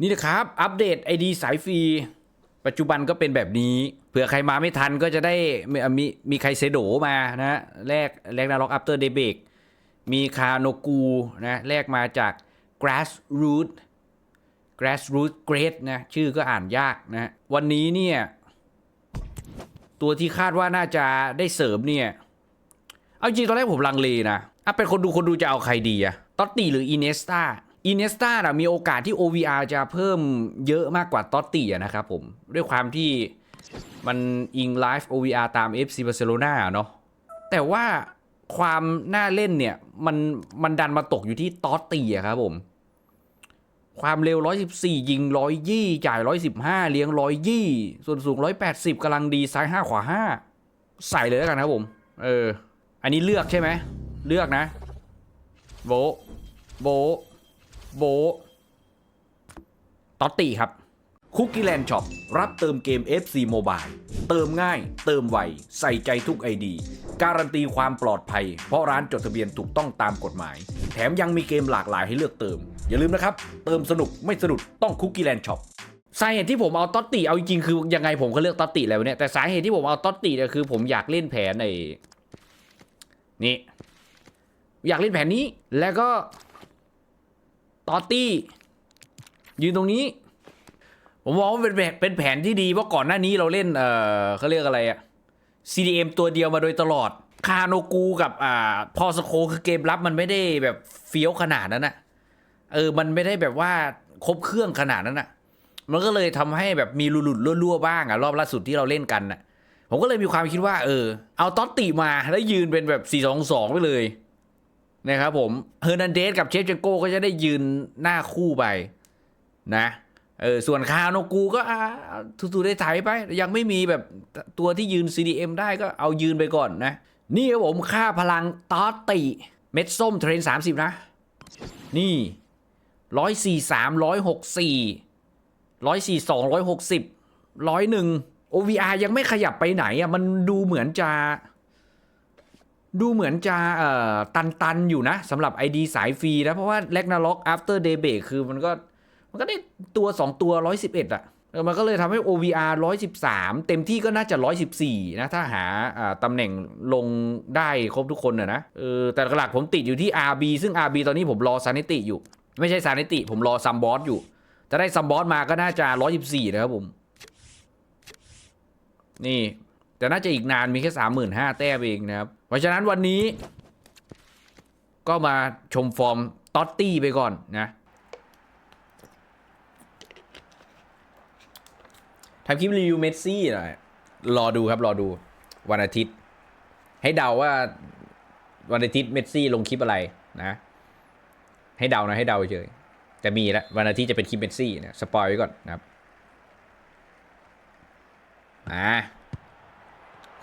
นี่นะครับ อัปเดต ID สายฟรี ปัจจุบันก็เป็นแบบนี้เผื่อใครมาไม่ทันก็จะได้มีมีมีใครเซโดมานะแลกแลกนาล็อกอัปเตอร์เดเบกมีคาโนกูนะแลกมาจาก grassroot grassroot great นะชื่อก็อ่านยากนะ วันนี้เนี่ย ตัวที่คาดว่าน่าจะได้เสริมเนี่ย เอาจริงตอนแรกผมลังเลนะอะเป็นคนดูคนดูจะเอาใครดีอะตอตติหรืออินเนสตา อินเนสตาอะมีโอกาสที่ OVR จะเพิ่มเยอะมากกว่าตอตติอะนะครับผม ด้วยความที่มันอิงไลฟ์ OVR ตาม FC Barcelona เนาะแต่ว่าความน่าเล่นเนี่ย มันมันดันมาตกอยู่ที่ตอตติอะครับผม ความเร็ว 114 ยิง 120 จ่าย 115 เลี้ยง 120 ส่วนสูง 180กำลังดีซ้าย 5 ขวา 5 ใส่เลยแล้วกันครับผม เออ อันนี้เลือกใช่ไหม เลือกนะ โบ โบ โบตอตติครับคุกกี้แลนด์ช็อปรับเติมเกม FC Mobile เติมง่าย เติมไว ใส่ใจทุกไอดี การันตีความปลอดภัย เพราะร้านจดทะเบียนถูกต้องตามกฎหมาย แถมยังมีเกมหลากหลายให้เลือกเติม อย่าลืมนะครับ เติมสนุกไม่สะดุดต้องคุกกี้แลนด์ช็อปสาเหตุที่ผมเอาตอตติเอาจริงคือยังไงผมก็เลือกตอตติแล้วเนี่ยแต่สาเหตุที่ผมเอาตอตติเนี่ยคือผมอยากเล่นแผนไอ้นี่ อยากเล่นแผนนี้แล้วก็ ตอตตี้ ยืนตรงนี้ ผมมองว่าเป็นแผนเป็นแผนที่ดีเพราะก่อนหน้านี้เราเล่น เออเขาเรียกอะไรอะ CDM ตัวเดียวมาโดยตลอด คาโนกูกับอ่าพอสโคคือเกมรับมันไม่ได้แบบเฟี้ยวขนาดนั้นอะเออ มันไม่ได้แบบว่าครบเครื่องขนาดนั้นอะมันก็เลยทำให้แบบมีหลุดๆรั่วๆบ้างอะรอบล่าสุดที่เราเล่นกันอะผมก็เลยมีความคิดว่า เออ เอาตอตติมาแล้วยืนเป็นแบบ4-2-2ไปเลย นะครับผมเฮอร์นันเดสกับเชฟเจนโก้ก็จะได้ยืนหน้าคู่ไปนะเออส่วนคาโนกูก็อ่าทูๆได้ถ่ายไป ยังไม่มีแบบตัวที่ยืน CDM ได้ก็เอายืนไปก่อนนะ นี่ครับผมค่าพลังตอตติเม็ดส้มเทรน 30 นะ นี่ร้อยสี่สามร้อยหกสี่ร้อยสี่สองร้อยหกสิบร้อยหนึ่ง OVR ยังไม่ขยับไปไหนอะมันดูเหมือนจะ ดูเหมือนจะตันตันๆอยู่นะสำหรับ ID สายฟรีนะ เพราะว่า r a g n a r o k After Day Break คือมันก็ มันก็ได้ตัว 2 ตัว 111 อะเออมันก็เลยทำให้ OVR 113 เต็มที่ก็น่าจะ 114 นะ ถ้าหาตำแหน่งลงได้ครบทุกคนนะนะเออแต่หลักผมติดอยู่ที่ RB ซึ่ง RB ตอนนี้ผมรอซานิติอยู่ ไม่ใช่ซานิติ ผมรอซัมบอสอยู่ถ้าได้ซัมบอสมาก็น่าจะ 114 นะครับผมนี่ แต่น่าจะอีกนานมีแค่35,000แต้มเองนะครับ เพราะฉะนั้นวันนี้ ก็มาชมฟอร์มตอตตี้ไปก่อนนะทำคลิปรีวิวเมสซี่หน่อยรอดูครับรอดูวันอาทิตย์ ให้เดาว่าวันอาทิตย์เมสซี่ลงคลิปอะไรนะ ให้เดานะให้เดาเฉยแต่มีแล้ววันอาทิตย์จะเป็นคลิปเมสซี่นะสปอยไว้ก่อนนะครับอ่า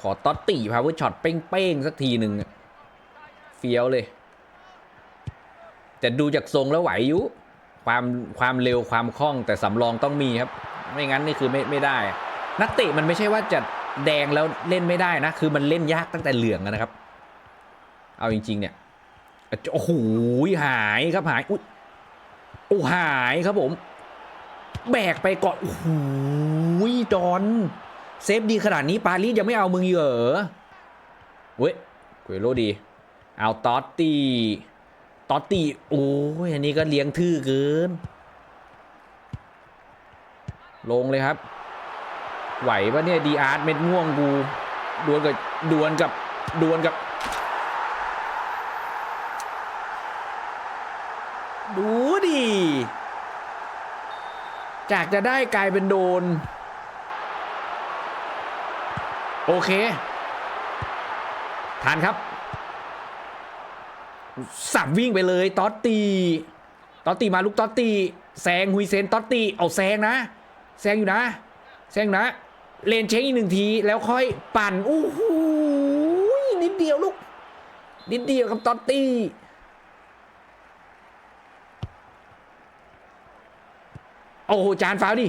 ขอตอตตี้พาวเวอร์ช็อตเป้งๆ สักทีหนึ่งเฟี้ยวเลย แต่ดูจากทรงแล้วไหวอยู่ ความความเร็วความคล่องแต่สำรองต้องมีครับ ไม่งั้นนี่คือไม่ไม่ได้ นักเตะมันไม่ใช่ว่าจะแดงแล้วเล่นไม่ได้นะ คือมันเล่นยากตั้งแต่เหลืองนะครับ เอาจริง ๆ เนี่ยโอ้โหหายครับหายอุ๊ยโอ้หายครับผม แบกไปก่อนโอ้โหดอน เซฟดีขนาดนี้ปารีสยังไม่เอามึงอีกเหรอเว้ยกุยโรดี เอาตอตตีตอตตีโอ้ยอันนี้ก็เลี้ยงทื่อเกิน ลงเลยครับ ไหวปะเนี่ยดีอาร์ตเม็ดม่วงกูดวลกับดวลกับดวลกับดูดิจากจะได้กลายเป็นโดน โอเคทานครับสับวิ่งไปเลยตอตตีตอตตีมาลูกตอตตีแซงฮุยเซนตอตตีเอาแซงนะแซงอยู่นะแซงนะ เลนเช็คอีกหนึ่งทีแล้วค่อยปั่นโอ้โหนิดเดียวลูกนิดเดียวกับตอตตีโอ้โหจานฟาวดิ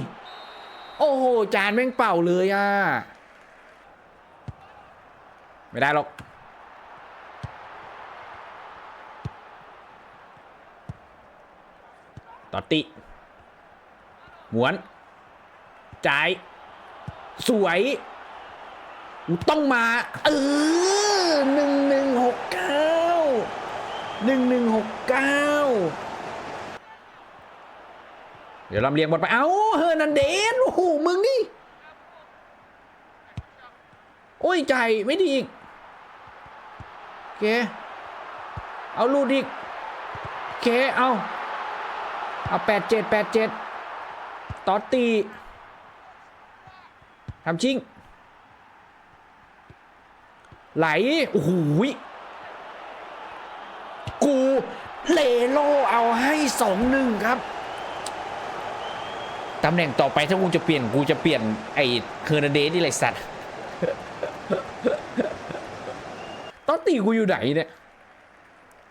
โอ้โหจานแม่งเป่าเลยอะ ไม่ได้หรอก ตอตติหมวน จ่าย สวย ต้องมา เออหนึ่งหนึ่งหกเก้าหนึ่งหนึ่งหกเก้าเดี๋ยวลำเลียงบอลไป เอ้า เฮอร์นันเดส โอ้โห มึงนี่ โอ้ย ใจไม่ดีอีก เค เอาลูดอีกโอเค เอาเอาแปดเจ็ดแปดเจ็ดตอตีทำชิง ไหล โอ้โหกูเลโลเอาให้สองหนึ่งครับตำแหน่งต่อไปถ้ากูจะเปลี่ยนกูจะเปลี่ยนไอ้เคอร์นาเดสนี่เลยสัตว์ ตีกูอยู่ไหนเนี่ย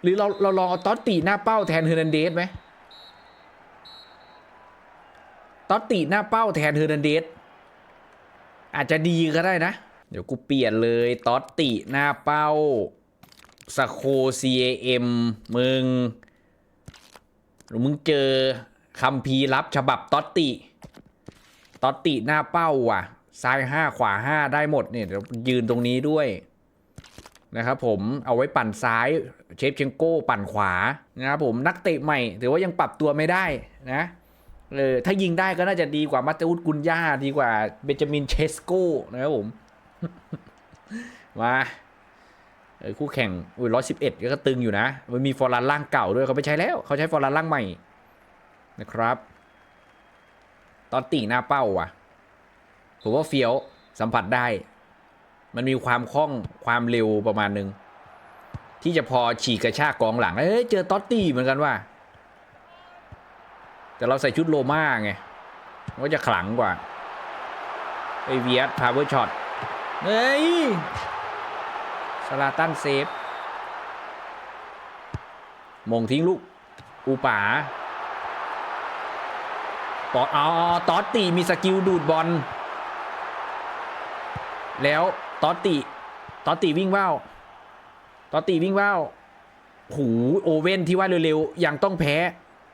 หรือเราเราลองเอาตอตตีหน้าเป้าแทนเฮอร์นันเดสไหมตอตตีหน้าเป้าแทนเฮอร์นันเดสอาจจะดีก็ได้นะ เดี๋ยวกูเปลี่ยนเลยตอตติหน้าเป้าสโค CAM มึงหรือมึงเจอคำพีรับฉบับตอตติตอตติหน้าเป้าว่ะ ซ้ายห้าขวาห้าได้หมดเนี่ยเดี๋ยวยืนตรงนี้ด้วย นะครับผมเอาไว้ปั่นซ้ายเชฟเชงโก้ปั่นขวานะครับผมนักเตะใหม่ถือว่ายังปรับตัวไม่ได้นะเออถ้ายิงได้ก็น่าจะดีกว่ามาเตอุสกุนย่าดีกว่าเบนจามินเชสโก้นะครับผม มาเออคู่แข่งอุ้ยร้อยสิบเอ็ดก็ตึงอยู่นะ มันมีฟอร์ลันล่างเก่าด้วยเขาไม่ใช้แล้วเขาใช้ฟอร์ลันล่างใหม่นะครับ ตอนตีหน้าเป้าว่ะ ผมว่าเฟี้ยวสัมผัสได้ มันมีความคล่องความเร็วประมาณหนึ่งที่จะพอฉีกกระชากกองหลัง เอ้ยเจอตอตตี้เหมือนกันว่า แต่เราใส่ชุดโลมาไงก็จะขลังกว่าไอเวียสพาวเวอร์ช็อตเฮ้ยสลาตันเซฟมงทิ้งลูก อูป๋าตอดอ๋อตอตตีมีสกิลดูดบอลแล้ว ตอตติตอตติวิ่งว่าวตอตติวิ่งว่าวหูโอเว่นที่ว่าเร็วๆ ยังต้องแพ้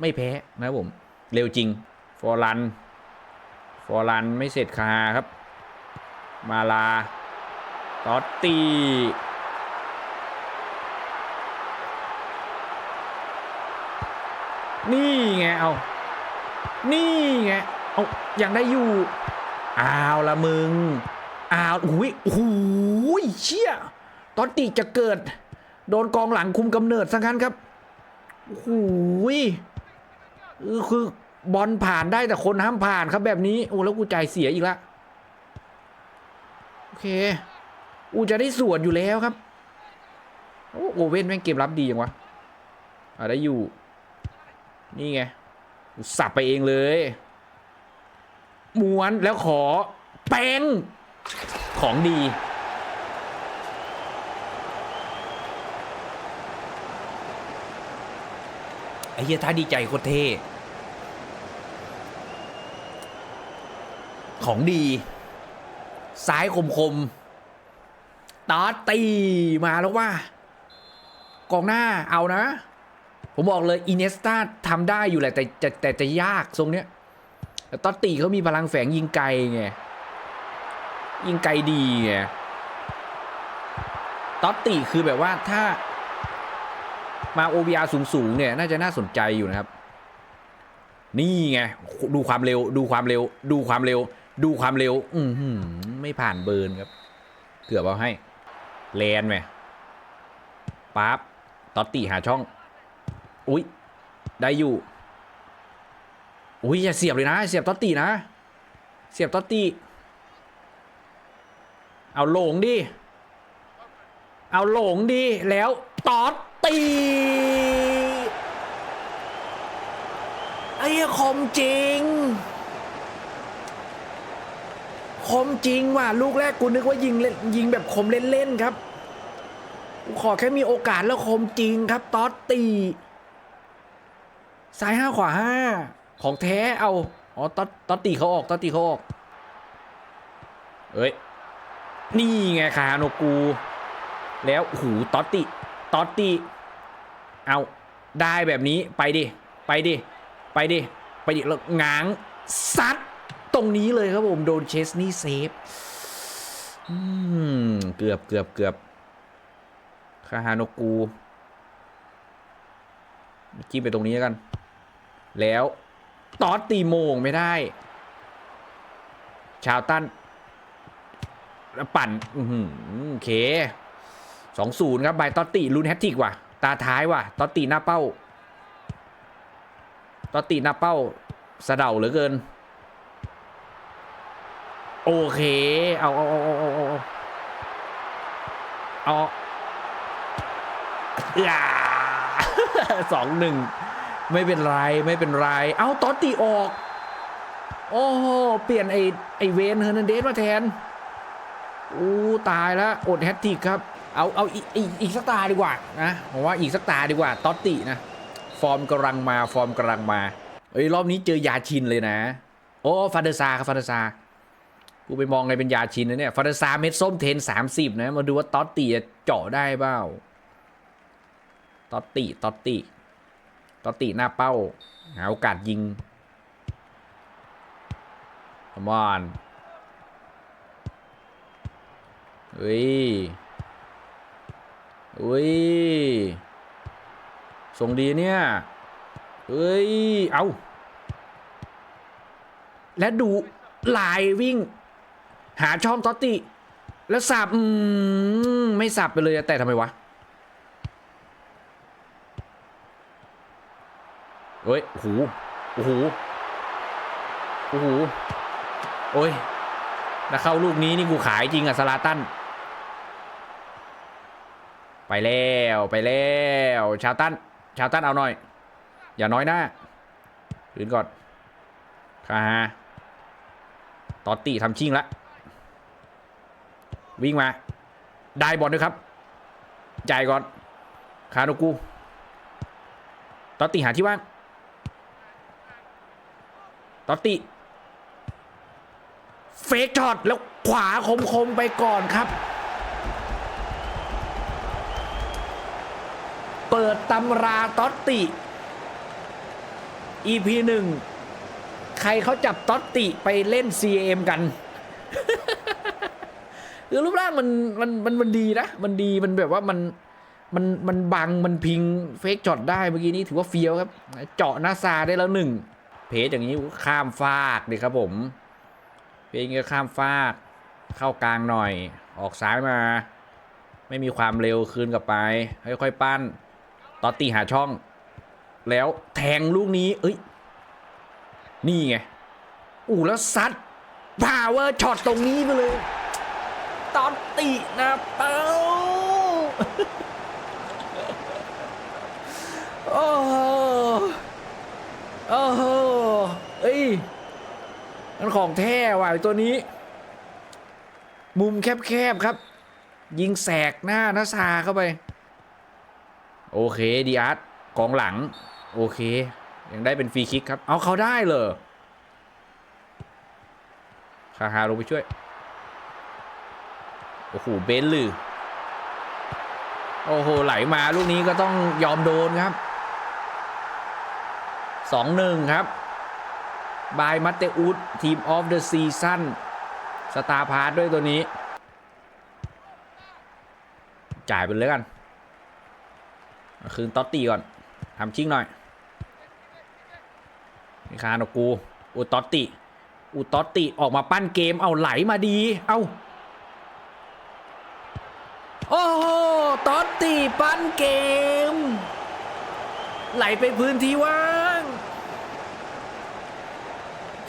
ไม่แพ้นะครับผม เร็วจริง ฟอร์ลัน ฟอร์ลันไม่เสร็จคาครับ มาลา ตอตตินี่ไง เอานี่ไง เอายังได้อยู่ อ้าวละมึง อ้าวอุ้ยโอ้โหเชี่ยตอนตีจะเกิด โดนกองหลังคุมกำเนิดสังคันครับโอ้โหเออคือบอลผ่านได้แต่คนห้ามผ่านครับแบบนี้โอ้แล้วกูใจเสียอีกละโอเคอูจะได้สวนอยู่แล้วครับโอ้โอเว่นแม่งเกมรับดียังวะอ่าได้อยู่ นี่ไงสับไปเองเลยม้วนแล้วขอแป้ง ของดี ไอ้เฮียท่าดีใจโคตรเท่ของดี ซ้ายคมคมๆตาตีมาแล้วว่า กองหน้าเอานะ ผมบอกเลยอินเนสตาทำได้อยู่แหละแต่แต่แต่จะยากทรงเนี้ยแต่ตอตตีเขามีพลังแฝงยิงไกลไง ยิงไกลดีไงตอตติคือแบบว่าถ้ามา OVR สูงๆเนี่ยน่าจะน่าสนใจอยู่นะครับ นี่ไง ดูความเร็ว ดูความเร็ว ดูความเร็ว ดูความเร็ว อือหือไม่ผ่านเบิร์นครับ เกือบเอาให้แลนไหมปั๊บตอตติหาช่อง อุ้ยได้อยู่ อุ้ยอย่าเสียบเลยนะ เสียบตอตตินะ เสียบตอตติ เอาหลงดิ เอาหลงดิ แล้วตอตตีไอ้คมจริง คมจริงว่ะ ลูกแรกกูนึกว่ายิงเล่นยิงแบบคมเล่นๆครับกูขอแค่มีโอกาสแล้วคมจริงครับ ตอตตี ซ้ายห้าขวาห้าของแท้เอา อ๋อตอตตอตตีเขาออกตอตตีเขาออกเอ้ย นี่ไงคาโนกู แล้วหูตอตติตอตติเอาได้แบบนี้ไปดิ ไปดิ ไปดิ ไปดิแล้วง้างซัดตรงนี้เลยครับผมโดนเชสนี่เซฟเกือบเกือบเกือบคาฮานกูจิ้มไปตรงนี้กัน แล้วตอตตีโมงไม่ได้ ชาวตัน แล้วปั่นอืโอเคสองศูนย์ครับใบตอตติลุนแฮตติกว่ะ ตาท้ายว่ะ ตอตติหน้าเป้า ตอตติหน้าเป้าสะเดาเหลือเกิน โอเค เอาเอาเอาเอาเอาเอาเอาอย่าสองหนึ่งไม่เป็นไรไม่เป็นไร เอาตอตติออก โอ้โห เปลี่ยนไอไอเวนเฮอร์นันเดสมาแทน อู้ตายแล้วอดแฮตติกครับเอาเอาอีกอีกสักตาดีกว่านะผมว่าอีกสักตาดีกว่า ตอตตินะ ฟอร์มกำลังมาฟอร์มกำลังมาเอ้ยรอบนี้เจอยาชินเลยนะ โอ้ฟาเดซาครับฟาเดซากูไปมองไงเป็นยาชินนะเนี่ยฟาเดซาเม็ดส้มเทนสามสิบนะ มาดูว่าตอตติจะเจาะได้เปล่าตอตติตอตติตอตติหน้าเป้า หาโอกาสยิง Come on เฮ้ยเฮ้ยส่งดีเนี่ยเฮ้ย เอา และดูลายวิ่ง หาช่องตอตติ แล้วสับอืมไม่สับไปเลยแต่ทำไมวะเฮ้ยโอ้โหโอ้โหโอ้โหโอ้ยถ้าเข้าลูกนี้นี่กูขายจริงอะสลาตัน ไปแล้วไปแล้วชาวตันชาวตันเอาหน่อย อย่าน้อยหน้ารืนก่อนคาฮาตอตติทำชิ่งละวิ่งมา ได้บอลด้วยครับ จ่ายก่อน คาโนกู ตอตติหาที่ว่าง ตอตติเฟกช็อตแล้วขวาคมๆไปก่อนครับ เปิดตำราตอตติ EP หนึ่งใครเขาจับตอตติไปเล่น CM กันคือรูปร่างมันมันมันมันดีนะ มันดีมันแบบว่ามันมันมันบังมันพิงเฟกช็อตได้เมื่อกี้นี้ถือว่าเฟี้ยวครับ เจาะหน้าซาได้แล้วหนึ่งเพจอย่างนี้ข้ามฟากเลยครับผม เพจอย่างนี้ข้ามฟาก เข้ากลางหน่อย ออกซ้ายมา ไม่มีความเร็วคืนกลับไปค่อยๆปั้น ตอตตีหาช่อง แล้วแทงลูกนี้ เอ้ย นี่ไง อู้แล้วซัดพาวเวอร์ช็อตตรงนี้ไปเลย ตอตตินะเป้าโอ้โหโอ้โหเอ้ยมันของแท้ว่ะตัวนี้ มุมแคบๆครับ ยิงแสกหน้านาซาเข้าไป โอเคดีอาร์ตกองหลัง โอเค ยังได้เป็นฟรีคิกครับ เอาเขาได้เลยคาฮาลงไปช่วย โอ้โห เบนลือ โอ้โห ไหลมาลูกนี้ก็ต้องยอมโดนครับสองหนึ่งครับ บายมัตเตอุสทีมออฟเดอะซีซั่นสตาร์พาร์ด้วยตัวนี้ จ่ายไปเลยกัน คืนต๊อตตีก่อนทำชิ่งหน่อยมีคานอกู อุตอตติ อุตอตติออกมาปั้นเกมเอาไหลมาดี เอาโอ้โหตอตติปั้นเกม ไหลไปพื้นที่ว่าง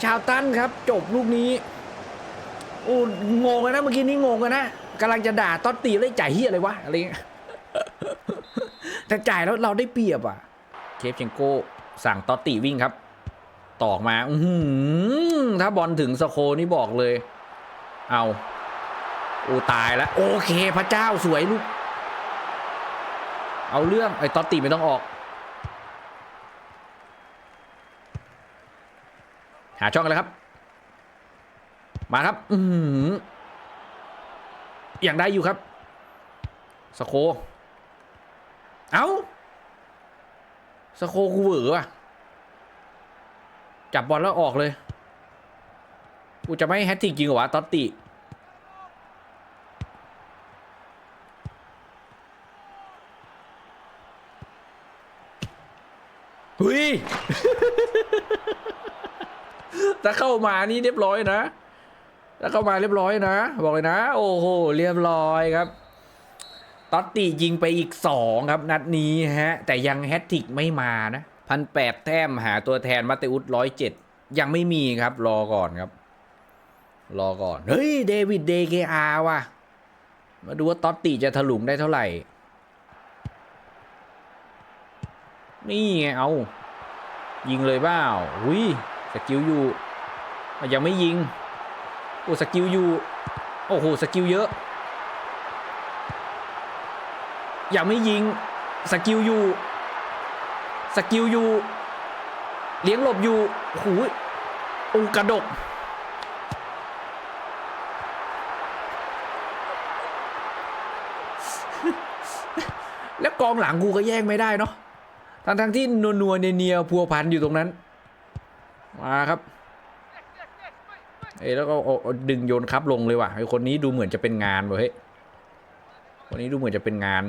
ชาวตันครับจบลูกนี้อ้งงกันนะเมื่อกี้นี้งงกันนะกำลังจะด่าตอตตีเลยจ่ายเฮียอะไรวะอะไรเงี้ย แต่จ่ายแล้วเราได้เปรียบอะเคฟเชงโกสั่งตอตติวิ่งครับ ตอกมา อือหือถ้าบอลถึงสโคนี่บอกเลย เอาโอ้ตายแล้ว โอเค พระเจ้าสวยลูก เอาเรื่องไอ้ตอตติไม่ต้องออกหาช่องกันเลยครับ มาครับ อือหืออย่างได้อยู่ครับ สโค เอาสโคกูเวอว่ะ จับบอลแล้วออกเลย กูจะไม่แฮตติกจริงเหรอวะ ตอตติเฮ้ยถ้าเข้ามานี่เรียบร้อยนะ ถ้าเข้ามาเรียบร้อยนะ บอกเลยนะ โอ้โห เรียบร้อยครับ ตอตติยิงไปอีกสองครับนัดนี้ฮะ แต่ยังแฮตติกไม่มานะพันแปดแต้มหาตัวแทนมาเตอุสร้อยเจ็ดยังไม่มีครับ รอก่อนครับ รอก่อน เฮ้ย เดวิดเดเกอาว่ะ มาดูว่าตอตติจะถลุงได้เท่าไหร่ นี่ไงเอา ยิงเลยเปล่าหุยสกิลอยู่ยังไม่ยิง โอ้สกิลอยู่ โอ้โหสกิลเยอะ อยังไม่ยิง สกิลอยู่สกิลอยู่เลี้ยงหลบอยู่หโอ้กระดก แล้วกองหลังกูก็แย่งไม่ได้เนาะทั้งทั้งที่นัวนัวเนียเนียพัวพันอยู่ตรงนั้น มาครับ เอ้แล้วก็ดึงโยนครับลงเลยว่ะไอคนนี้ดูเหมือนจะเป็นงานวะเฮ้ยคนนี้ดูเหมือนจะเป็นงาน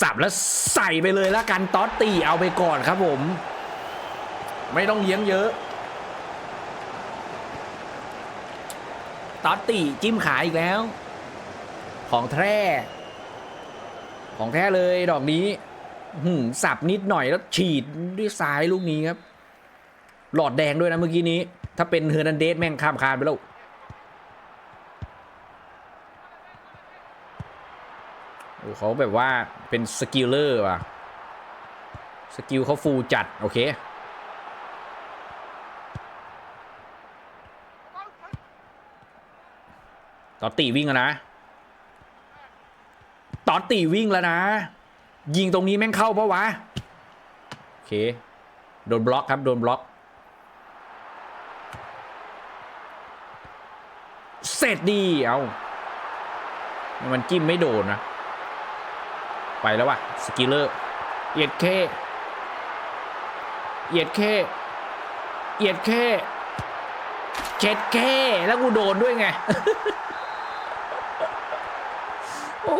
สับแล้วใส่ไปเลยละกันตอตตีเอาไปก่อนครับผม ไม่ต้องเลี้ยงเยอะตอตตีจิ้มขาอีกแล้ว ของแท้ ของแท้เลยดอกนี้หืมสับนิดหน่อยแล้วฉีดด้วยซ้ายลูกนี้ครับ หลอดแดงด้วยนะเมื่อกี้นี้ ถ้าเป็นเฮอร์นันเดสแม่งข้ามคานไปแล้ว โอ้ เขาแบบว่าเป็นสกิลเลอร์ว่ะ สกิลเขาฟูลจัด โอเค ตอตีวิ่งแล้วนะ ตอตีวิ่งแล้วนะ ยิงตรงนี้แม่งเข้าปะวะ โอเค โดนบล็อกครับ โดนบล็อก เสร็จดี เอามันจิ้มไม่โดนนะ ไปแล้วว่ะสกิลเลอร์เอียดเคเอียดเคเอียดเคเช็ดเคแล้วกูโดนด้วยไง โอ้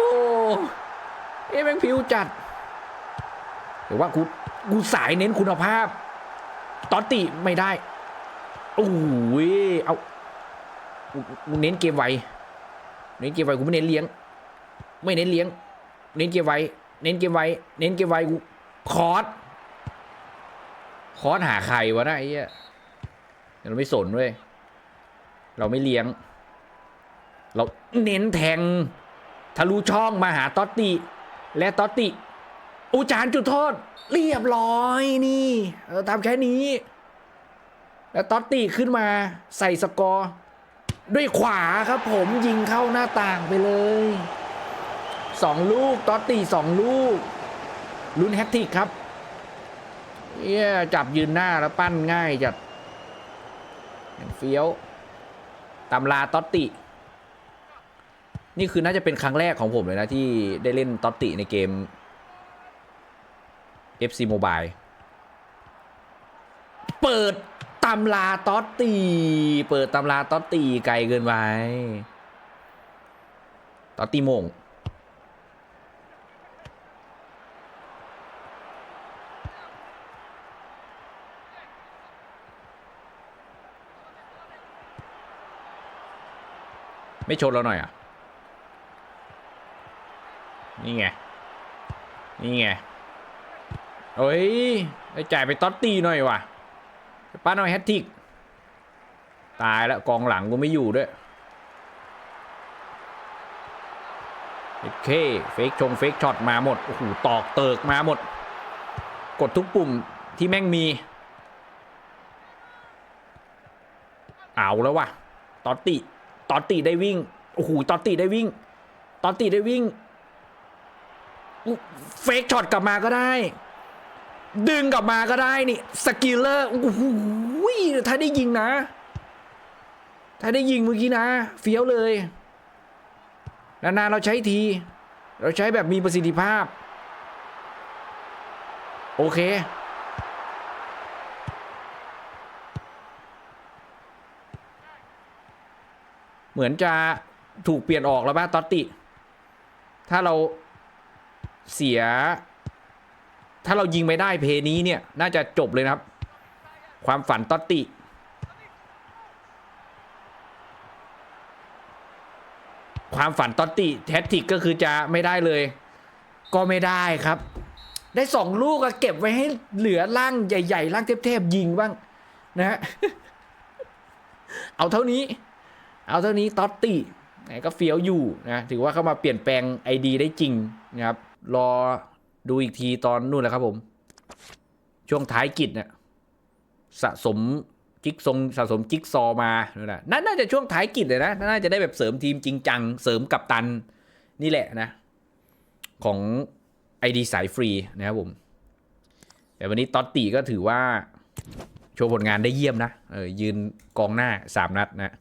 เอ้แม่งผิวจัดหรือว่ากูกูสายเน้นคุณภาพ ตอนติไม่ได้โอ้ยเอากูกูเน้นเกมไวเน้นเกมไวกูไม่เน้นเลี้ยง ไม่เน้นเลี้ยง เน้นเกมไว้ เน้นเกมไว้ เน้นเกมไวกูคอร์สคอร์สหาใครวะนะไอ้เหี้ยเราไม่สนเว้ยเราไม่เลี้ยง เราเน้นแทงทะลุช่องมาหาตอตติและตอตติอุจารจุดโทษ เรียบร้อยนี่เราทำแค่นี้ แล้วตอตติขึ้นมาใส่สกอร์ ด้วยขวาครับผมยิงเข้าหน้าต่างไปเลย สองลูก ตอตติสองลูก ลุ้นแฮตติกครับเอี้ยจับยืนหน้าแล้วปั้นง่ายจัดอย่างเฟี้ยวตำราตอตติ นี่คือน่าจะเป็นครั้งแรกของผมเลยนะ ที่ได้เล่นตอตติในเกม FC Mobile เปิดตำราตอตตี เปิดตำราตอตตีไกลเกินไปตอตตีโมง ไม่ชนเราหน่อยอะ นี่ไง นี่ไงเฮ้ยได้จ่ายไปต๊อตตีหน่อยว่ะป้าหน่อยแฮตติก ตายแล้วกองหลังกูไม่อยู่ด้วยโอเคเฟกชงเฟกช็อตมาหมด โอ้โห ตอกเติกมาหมด กดทุกปุ่มที่แม่งมี เอาแล้วว่ะ ตอตติ ตอตติได้วิ่งโอ้โหตอตติได้วิ่ง ตอตติได้วิ่งเฟกช็อตกลับมาก็ได้ ดึงกลับมาก็ได้นี่สกิลเลอร์โอ้โหถ้าได้ยิงนะ ถ้าได้ยิงเมื่อกี้นะ เฟี้ยวเลยนานๆเราใช้ที เราใช้แบบมีประสิทธิภาพ โอเค เหมือนจะถูกเปลี่ยนออกแล้วป่ะตอตติ ถ้าเราเสีย ถ้าเรายิงไม่ได้เพลย์นี้เนี่ย น่าจะจบเลยนะครับ ความฝันตอตติความฝันตอตติแทสติกก็คือจะไม่ได้เลย ก็ไม่ได้ครับ ได้สองลูกอะเก็บไว้ให้เหลือร่างใหญ่ๆร่างเทพๆยิงบ้างนะฮะเอาเท่านี้ เอาเท่านี้ตอตติไหนก็เฟี้ยวอยู่นะถือว่าเข้ามาเปลี่ยนแปลงไอดีได้จริงนะครับรอดูอีกทีตอนนู่นแหละครับผม ช่วงท้ายกิจเนี่ยสะสมจิ๊กซงสะสมจิ๊กซอมานั่นแหละนั่นน่าจะช่วงท้ายกิจเลยนะ น่าจะได้แบบเสริมทีมจริงจัง เสริมกับตันนี่แหละนะ ของไอดีสายฟรีนะครับผม แต่วันนี้ตอตติก็ถือว่า โชว์ผลงานได้เยี่ยมนะ เออยืนกองหน้าสามนัดนะ